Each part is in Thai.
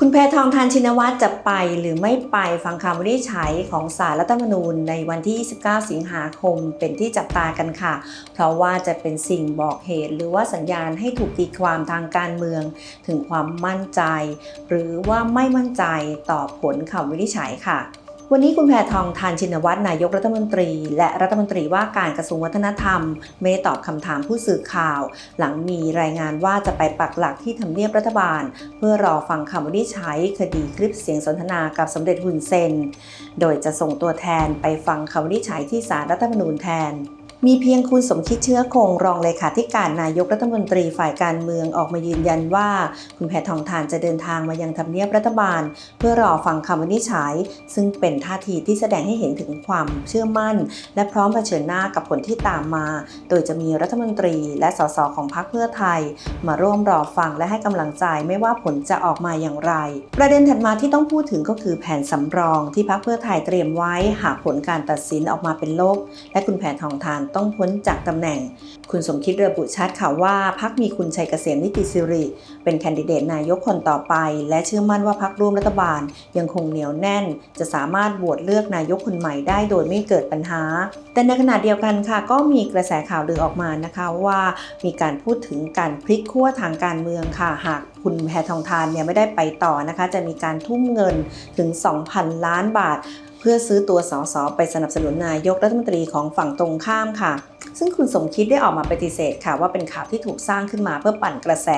คุณแพทองทานชินวัตรจะไปหรือไม่ไปฟังคำวินิจฉัยของศาลรัฐธรรมนูญในวันที่ 29 สิงหาคมเป็นที่จับตากันค่ะ เพราะว่าจะเป็นสิ่งบอกเหตุ หรือว่าสัญญาณให้ถูกตีความทางการเมือง ถึงความมั่นใจ หรือว่าไม่มั่นใจต่อผลคำวินิจฉัยค่ะ วันนี้คุณแพทองทานชินวัตรนายกรัฐมนตรี และรัฐมนตรีว่าการกระทรวงวัฒนธรรม ไม่ตอบคำถามผู้สื่อข่าว หลังมีรายงานว่าจะไปปักหลักที่ทำเนียบรัฐบาล เพื่อรอฟังคำวินิจฉัยคดีคลิปเสียงสนทนากับสมเด็จฮุนเซน โดยจะส่งตัวแทนไปฟังคำวินิจฉัยที่ศาลรัฐธรรมนูญแทน มีเพียงคุณสมคิดเชื้อคงรองเลขาธิการนายกรัฐมนตรีฝ่ายการเมืองออกมายืนยันว่า คุณแพทองทานจะเดินทางมายังทำเนียบรัฐบาล เพื่อรอฟังคำวินิจฉัย ซึ่งเป็นท่าทีที่แสดงให้เห็นถึงความเชื่อมั่น และพร้อมเผชิญหน้ากับผลที่ตามมา โดยจะมีรัฐมนตรีและสสของพรรคเพื่อไทย มาร่วมรอฟังและให้กำลังใจไม่ว่าผลจะออกมาอย่างไร ประเด็นถัดมาที่ต้องพูดถึงก็คือแผนสำรองที่พรรคเพื่อไทยเตรียมไว้หากผลการตัดสินออกมาเป็นลบ และคุณแผนทองทานต้องพ้นจากตำแหน่ง คุณสมคิดระบุชัดค่ะว่าพักมีคุณชัยเกษมนิติสิริ เป็นแคนดิเดตนายกคนต่อไป และเชื่อมั่นว่าพักร่วมรัฐบาล ยังคงเหนียวแน่น จะสามารถโหวตเลือกนายกคนใหม่ได้โดยไม่เกิดปัญหา แต่ในขณะเดียวกันค่ะ ก็มีกระแสข่าวลือออกมานะคะว่ามีการพูดถึงการพลิกขั้วทางการเมืองค่ะหากคุณแพทองทานเนี่ยไม่ได้ไปต่อนะคะ จะมีการทุ่มเงินถึง 2,000 ล้านบาท เพื่อซื้อตัวสสไปสนับสนุนนายกรัฐมนตรีของฝั่งตรงข้ามค่ะ ซึ่งคุณสมคิดได้ออกมาปฏิเสธค่ะ ว่าเป็นข่าวที่ถูกสร้างขึ้นมาเพื่อปั่นกระแส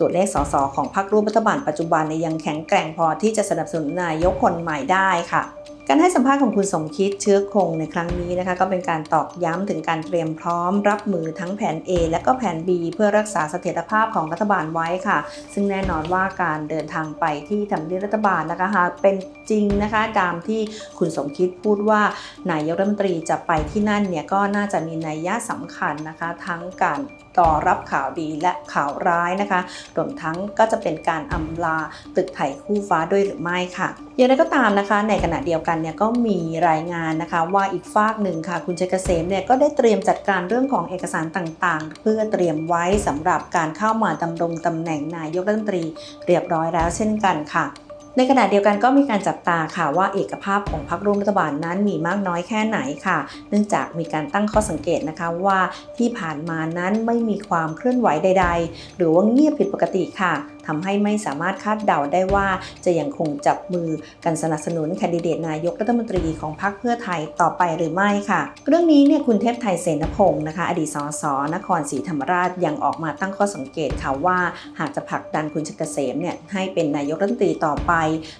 ตัวเลขสสของพรรคร่วมรัฐบาลปัจจุบันเนี่ยยังแข็งแกร่งพอที่จะสนับสนุนนายกคนใหม่ได้ค่ะ การให้สัมภาษณ์ของคุณสมคิดเชื้อคงในครั้งนี้นะคะ ก็เป็นการตอกย้ำถึงการเตรียมพร้อม รับมือทั้งแผน A และก็แผน B เพื่อรักษาเสถียรภาพของรัฐบาลไว้ค่ะ ซึ่งแน่นอนว่าการเดินทางไปที่ทำเนียบรัฐบาลนะคะหากเป็นจริงนะคะตามที่คุณสมคิดพูดว่านายกรัฐมนตรีจะไปที่นั่นเนี่ยก็น่าจะมีนัยยะสำคัญนะคะ ทั้งการต่อรับข่าวดีและข่าวร้ายนะคะรวมทั้งก็จะเป็นการอำลาตึกไทยคู่ฟ้าด้วยหรือไม่ค่ะอย่างไรก็ตามนะคะ ในขณะเดียวกันเนี่ยก็มีรายงานนะคะ ว่าอีกฝากหนึ่งค่ะ คุณชัยเกษมเนี่ยก็ได้เตรียมจัดการเรื่องของเอกสารต่างๆ เพื่อเตรียมไว้สำหรับการเข้ามาดำรงตำแหน่งนายกรัฐมนตรีเรียบร้อยแล้วเช่นกันค่ะในขณะเดียวกันก็มีการจับตาค่ะว่าเอกภาพของพรรคร่วมรัฐบาลนั้นมีมากน้อยแค่ไหนค่ะ เนื่องจากมีการตั้งข้อสังเกตนะคะว่าที่ผ่านมานั้นไม่มีความเคลื่อนไหวใด ๆ หรือว่าเงียบผิดปกติค่ะทำให้ไม่สามารถคาดเดาได้ว่าจะยังคงจับมือกันสนับสนุนแคนดิเดตนายกรัฐมนตรีของพรรคเพื่อไทยต่อไปหรือไม่ค่ะ เรื่องนี้เนี่ยคุณเทพไทยเสนพงศ์นะคะ อดีตสสนครศรีธรรมราชยังออกมาตั้งข้อสังเกตค่ะว่า หากจะผลักดันคุณชัยเกษมเนี่ยให้เป็นนายกรัฐมนตรีต่อไป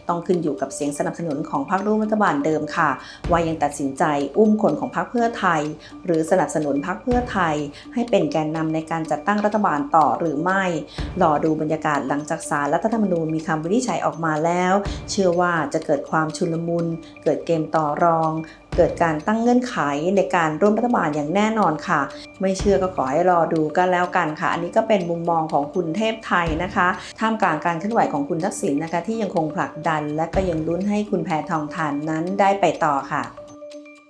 ต้องขึ้นอยู่กับเสียงสนับสนุนของพรรคร่วมรัฐบาลเดิมค่ะ ว่ายังตัดสินใจอุ้มคนของพรรคเพื่อไทย หรือสนับสนุนพรรคเพื่อไทย ให้เป็นแกนนำในการจัดตั้งรัฐบาลต่อหรือไม่รอดูบรรยากาศหลังจากสารรัฐธรรมนูญมีคำวินิจฉัยออกมาแล้ว เชื่อว่าจะเกิดความชุลมุน เกิดเกมต่อรอง เกิดการตั้งเงื่อนไขในการร่วมรัฐบาลอย่างแน่นอนค่ะ ไม่เชื่อก็ขอให้รอดูกันแล้วกันค่ะ อันนี้ก็เป็นมุมมองของคุณเทพไทยนะคะ ท่ามกลางการเคลื่อนไหวของคุณทักษิณนะคะ ที่ยังคงผลักดัน และก็ยังลุ้นให้คุณแพทองทานนั้นได้ไปต่อค่ะ